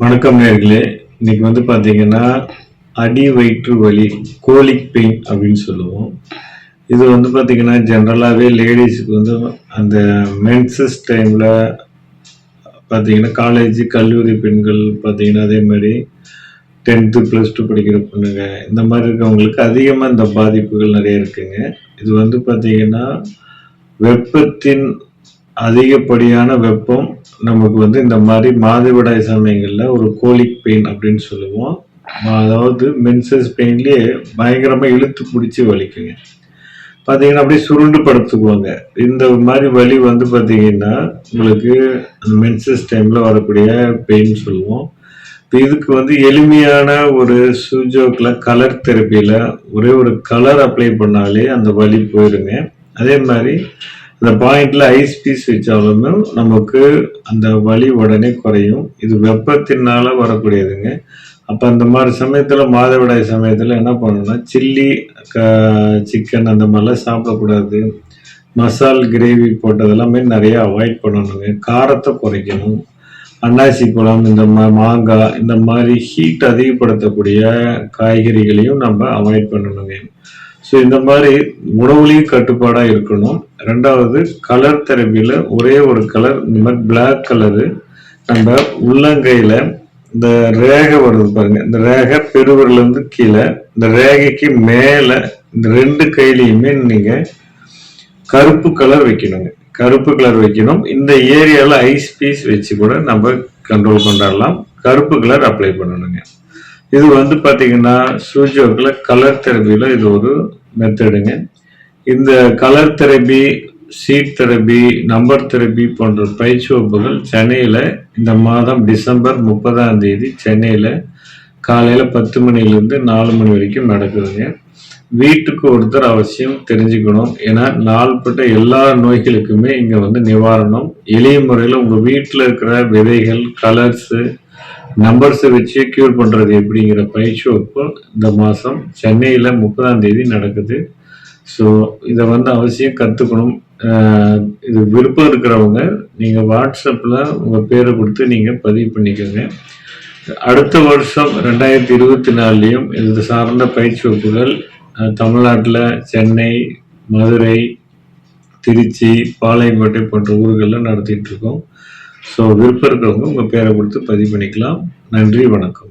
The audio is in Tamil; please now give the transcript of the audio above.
வணக்கம் நேர்களே. இன்னைக்கு வந்து பார்த்தீங்கன்னா அடி வயிற்று வலி கோலிக் பெயின் அப்படின்னு சொல்லுவோம். இது வந்து பார்த்தீங்கன்னா ஜென்ரலாகவே லேடிஸுக்கு வந்து அந்த மென்சஸ் டைமில் பார்த்தீங்கன்னா காலேஜ் கல்லூரி பெண்கள் பார்த்தீங்கன்னா அதே மாதிரி டென்த்து ப்ளஸ் டூ படிக்கிற பொண்ணுங்க இந்த மாதிரி இருக்கவங்களுக்கு அதிகமாக இந்த பாதிப்புகள் நிறைய இருக்குங்க. இது வந்து பார்த்தீங்கன்னா வெப்பத்தின் அதிகப்படியான வெப்பம் நமக்கு வந்து இந்த மாதிரி மாதவிடாய் சமயங்களில் ஒரு கோலிக் பெயின் அப்படின்னு சொல்லுவோம். அதாவது மென்சஸ் பெயின்லேயே பயங்கரமாக இழுத்து பிடிச்சி வலிக்குங்க. பார்த்தீங்கன்னா அப்படியே சுருண்டு படுத்துக்குவாங்க. இந்த மாதிரி வலி வந்து பார்த்தீங்கன்னா உங்களுக்கு அந்த மென்சஸ் டைமில் வரக்கூடிய பெயின் சொல்லுவோம். இப்போ இதுக்கு வந்து எளிமையான ஒரு சுஜோக்கில் கலர் தெரப்பியில் ஒரே ஒரு கலர் அப்ளை பண்ணாலே அந்த வலி போயிருங்க. அதே மாதிரி அந்த பாயிண்ட்ல ஐஸ் பீஸ் வச்சாலுமே நமக்கு அந்த வலி உடனே குறையும். இது வெப்பத்தினால வரக்கூடியதுங்க. அப்போ அந்த மாதிரி சமயத்தில் மாதவிடாய் சமயத்தில் என்ன பண்ணணும்னா சில்லி க சிக்கன் அந்த மாதிரிலாம் சாப்பிடக்கூடாது. மசால் கிரேவி போட்டதெல்லாமே நிறைய அவாய்ட் பண்ணணுங்க. காரத்தை குறைக்கணும். அன்னாசி பழம் இந்த மா மாங்காய் இந்த மாதிரி ஹீட் அதிகப்படுத்தக்கூடிய காய்கறிகளையும் நம்ம அவாய்ட் பண்ணணுங்க. ஸோ இந்த மாதிரி உணவுலையும் கட்டுப்பாடாக இருக்கணும். ரெண்டாவது கலர் தெரப்பியில் ஒரே ஒரு கலர் இந்த மாதிரி பிளாக் கலரு நம்ம உள்ளங்கையில் இந்த ரேகை வருது பாருங்க. இந்த ரேகை பெருவரிலேருந்து கீழே இந்த ரேகைக்கு மேலே இந்த ரெண்டு கையிலையுமே நீங்கள் கருப்பு கலர் வைக்கணுங்க கருப்பு கலர் வைக்கணும். இந்த ஏரியாவில் ஐஸ் பீஸ் வச்சு கூட நம்ம கண்ட்ரோல் கொண்டாடலாம் கருப்பு கலர் அப்ளை பண்ணணுங்க. இது வந்து பார்த்தீங்கன்னா சூஜோக்கில் கலர் தெரப்பியில் இது ஒரு மெத்தடுங்க இந்த colour therapy seat therapy number therapy போன்ற பயிற்சி வகுப்புகள் சென்னையில் இந்த மாதம் டிசம்பர் முப்பதாம் தேதி சென்னையில் காலையில் பத்து மணிலேருந்து நாலு மணி வரைக்கும் நடக்குதுங்க. வீட்டுக்கு ஒருத்தர் அவசியம் தெரிஞ்சுக்கணும். ஏன்னா நாள்பட்ட எல்லா நோய்களுக்குமே இங்கே வந்து நிவாரணம். எளிய முறையில் உங்கள் வீட்டில் இருக்கிற விதைகள் கலர்ஸு நம்பர்ஸை வச்சு க்யூர் பண்ணுறது எப்படிங்கிற பயிற்சி வகுப்பு இந்த மாதம் சென்னையில் முப்பதாம் தேதி நடக்குது. ஸோ இதை வந்து அவசியம் கற்றுக்கணும் இது விருப்பம் இருக்கிறவங்க நீங்கள் வாட்ஸ்அப்பில் உங்கள் பேரை கொடுத்து நீங்கள் பதிவு பண்ணிக்கோங்க. அடுத்த வருஷம் ரெண்டாயிரத்தி இருபத்தி நாலுலேயும் இது சார்ந்த பயிற்சி வகுப்புகள் தமிழ்நாட்டில் சென்னை மதுரை திருச்சி பாளையங்கோட்டை போன்ற ஊர்களில் நடத்திட்டு இருக்கோம். ஸோ விருப்பம் இருக்கிறவங்க உங்கள் பேரை கொடுத்து பதிவு பண்ணிக்கலாம். நன்றி வணக்கம்.